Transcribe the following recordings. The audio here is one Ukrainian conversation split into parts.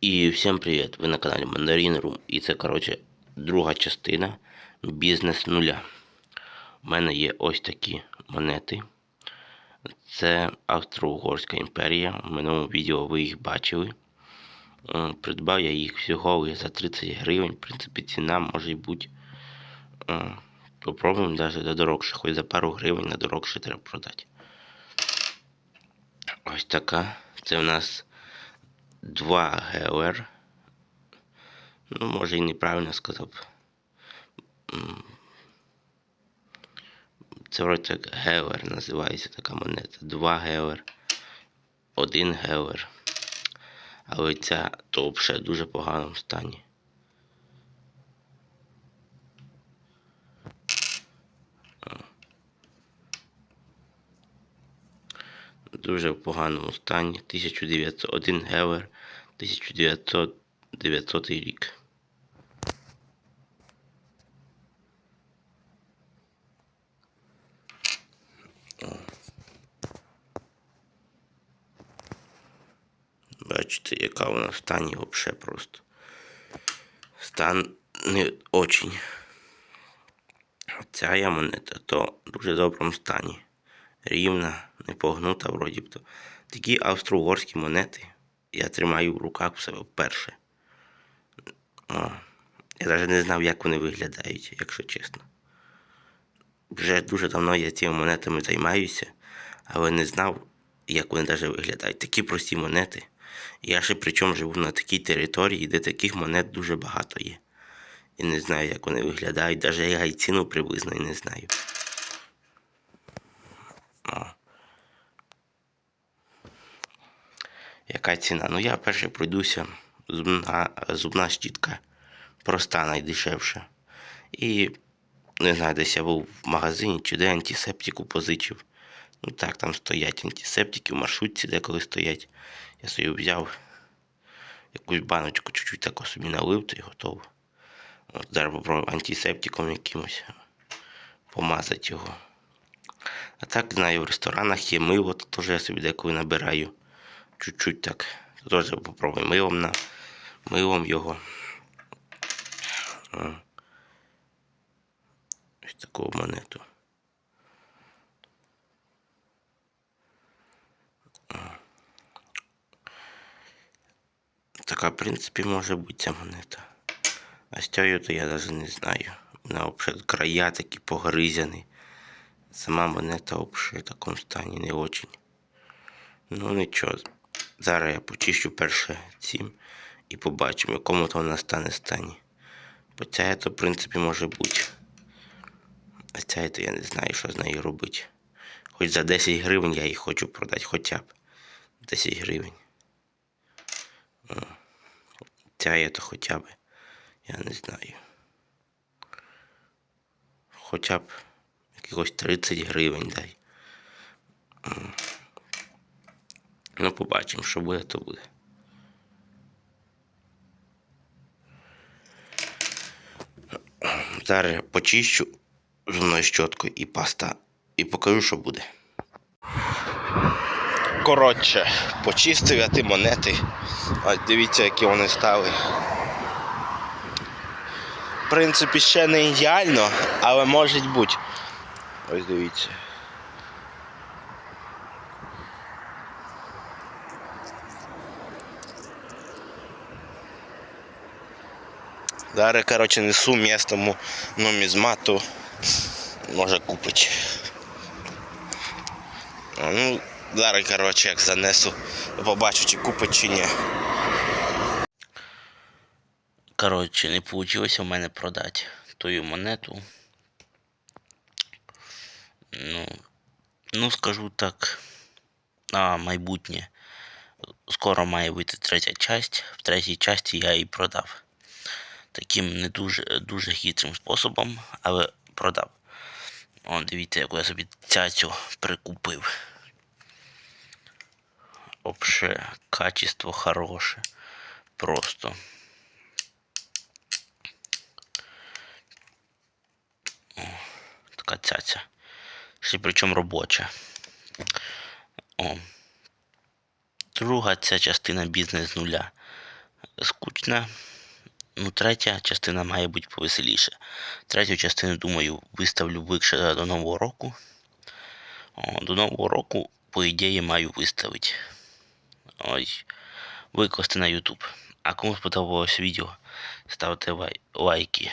І всім привіт! Ви на каналі Mandarin Room. І це, коротше, друга частина бізнес нуля. У мене є ось такі монети. Це Австро-Угорська імперія. У минулому відео ви їх бачили. Придбав я їх всього за 30 гривень. В принципі, ціна може бути. Попробуємо навіть за дорогше, хоч за пару гривень на дорогше треба продати. Ось така. Це в нас 2 ГЛР. Ну, може і неправильно сказав. Це вроде так ГЛР називається така монета. 2 ГЛР. 1 ГЛР. Але ця топша дуже поганому стані. Дуже в поганому стані. 1901 Гелер 1900 рік. Бачите, яка вона в стані взагалі просто. Стан не очень. Ця я монета то в дуже доброму стані. Рівна, не погнута, вроді б то. Такі австро-угорські монети я тримаю в руках в себе вперше. О, я навіть не знав, як вони виглядають, якщо чесно. Вже дуже давно я цими монетами займаюся, але не знав, як вони навіть виглядають. Такі прості монети. Я ще причому живу на такій території, де таких монет дуже багато є. І не знаю, як вони виглядають. Навіть я й ціну приблизно і не знаю. Яка ціна? Ну я перше пройдуся. Зубна, зубна щітка. Проста найдешевша. І не знаю, десь я був в магазині чи де антисептику позичив. Ну так, там стоять антисептики в маршрутці, деколи стоять. Я собі взяв якусь баночку, чуть-чуть тако собі налив, то й готово. От зараз попробую антисептиком якимось помазати його. А так, знаю, в ресторанах є мило, то теж я собі деколи набираю. Чуть-чуть так. То теж попробую милом на милом його. Ось таку монету. Така, в принципі, може бути ця монета. А з цією то я навіть не знаю. Вона взагалі края такі погризяні. Сама монета взагалі в такому стані не очень. Ну нічого. Зараз я почищу перше цим і побачимо, якому то вона стане стані. Бо ця то, в принципі, може бути. А ця то я не знаю, що з нею робити. Хоч за 10 гривень я її хочу продати хоча б 10 гривень. Ця є то хоча б. Я не знаю. Хоча б якихось 30 гривень дай. Ну, побачимо, що буде, то буде. Зараз я почищу зубною щоткою і паста. І покажу, що буде. Коротше, почистив я ті монети. Ось дивіться, які вони стали. В принципі, ще не ідеально, але може бути. Ось дивіться. Зараз, коротше, несу містому нумізмату. Може купить. А, Ну, зараз, коротше, як занесу, побачу, чи купить, чи ні. Коротше, не вийшло у мене продати тую монету. Ну, ну скажу так, на майбутнє. Скоро має вийти третя часть. В третій часті я її продав. Таким не дуже дуже хитрим способом, але продав. О, дивіться, яку я собі цяцю прикупив. Вообще, качество хороше. Просто. О, така цяця. Ще причому робоча. О. Друга ця частина бізнес нуля. скучна. Ну, третя частина має бути повеселіше. Третю частину, думаю, виставлю ближче до Нового року. О, до Нового року, по ідеї, маю виставити. Ой, викласти на YouTube. А кому сподобалось відео, ставте лай- лайки,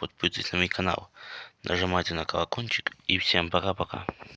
підписуйтесь на мій канал, нажимайте на колокольчик і всім пока-пока.